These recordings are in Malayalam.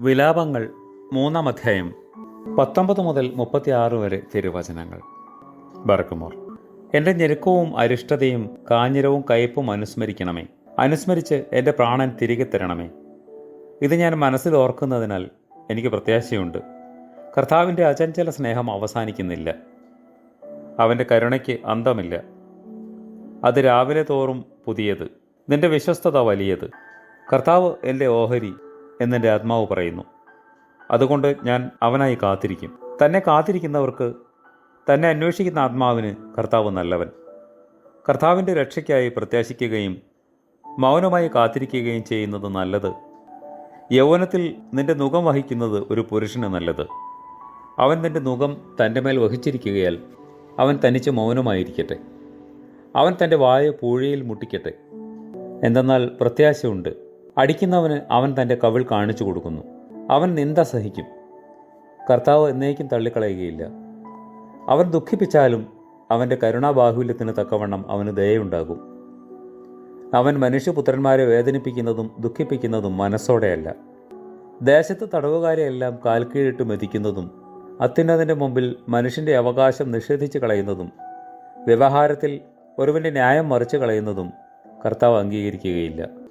വിലാപങ്ങൾ മൂന്നാം അധ്യായം പത്തൊമ്പത് മുതൽ മുപ്പത്തിയാറ് വരെ തിരുവചനങ്ങൾ. ബർക്കുമോർ എന്റെ ഞെരുക്കവും അരിഷ്ടതയും കാഞ്ഞിരവും കയ്പും അനുസ്മരിക്കണമേ. അനുസ്മരിച്ച് എന്റെ പ്രാണൻ തിരികെ തരണമേ. ഇത് ഞാൻ മനസ്സിൽ ഓർക്കുന്നതിനാൽ എനിക്ക് പ്രത്യാശയുണ്ട്. കർത്താവിന്റെ അചഞ്ചല സ്നേഹം അവസാനിക്കുന്നില്ല. അവന്റെ കരുണയ്ക്ക് അന്തമില്ല. അത് രാവിലെ തോറും പുതിയത്. നിന്റെ വിശ്വസ്തത വലിയത്. കർത്താവ് എന്റെ ഓഹരി എന്നെന്റെ ആത്മാവ് പറയുന്നു. അതുകൊണ്ട് ഞാൻ അവനായി കാത്തിരിക്കും. തന്നെ കാത്തിരിക്കുന്നവർക്ക് തന്നെ അന്വേഷിക്കുന്ന ആത്മാവിന് കർത്താവ് നല്ലവൻ. കർത്താവിന്റെ രക്ഷയ്ക്കായി പ്രത്യാശിക്കുകയും മൗനമായി കാത്തിരിക്കുകയും ചെയ്യുന്നത് നല്ലത്. യൗവനത്തിൽ നിന്റെ മുഖം വഹിക്കുന്നത് ഒരു പുരുഷന് നല്ലത്. അവൻ നിന്റെ മുഖം തന്റെ മേൽ വഹിച്ചിരിക്കുകയാൽ അവൻ തനിച്ച് മൗനമായിരിക്കട്ടെ. അവൻ തന്റെ വായ പൂഴയിൽ മുട്ടിക്കട്ടെ. എന്തെന്നാൽ പ്രത്യാശയുണ്ട്. അടിക്കുന്നവന് അവൻ തന്റെ കവിൾ കാണിച്ചു കൊടുക്കുന്നു. അവൻ നിന്ദ സഹിക്കും. കർത്താവ് എന്നേക്കും തള്ളിക്കളയുകയില്ല. അവൻ ദുഃഖിപ്പിച്ചാലും അവന്റെ കരുണാബാഹുല്യത്തിന് തക്കവണ്ണം അവന് ദയുണ്ടാകും അവൻ മനുഷ്യപുത്രന്മാരെ വേദനിപ്പിക്കുന്നതും ദുഃഖിപ്പിക്കുന്നതും മനസ്സോടെയല്ല. ദേശത്ത് തടവുകാരെയെല്ലാം കാൽക്കീഴിട്ട് മെതിക്കുന്നതും അത്യുന്നതിന്റെ മുമ്പിൽ മനുഷ്യന്റെ അവകാശം നിഷേധിച്ച് കളയുന്നതും വ്യവഹാരത്തിൽ ഒരുവന്റെ ന്യായം മറിച്ച് കളയുന്നതും കർത്താവ് അംഗീകരിക്കുകയില്ല.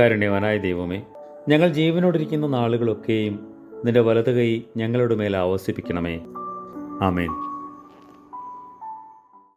കരുണ്യവനായ ദൈവമേ ഞങ്ങൾ ജീവനോടിരിക്കുന്ന നാളുകളൊക്കെയും നിന്റെ വലതു കൈ ഞങ്ങളുടെ മേൽ ആവസിപ്പിക്കണമേ. ആമേൻ.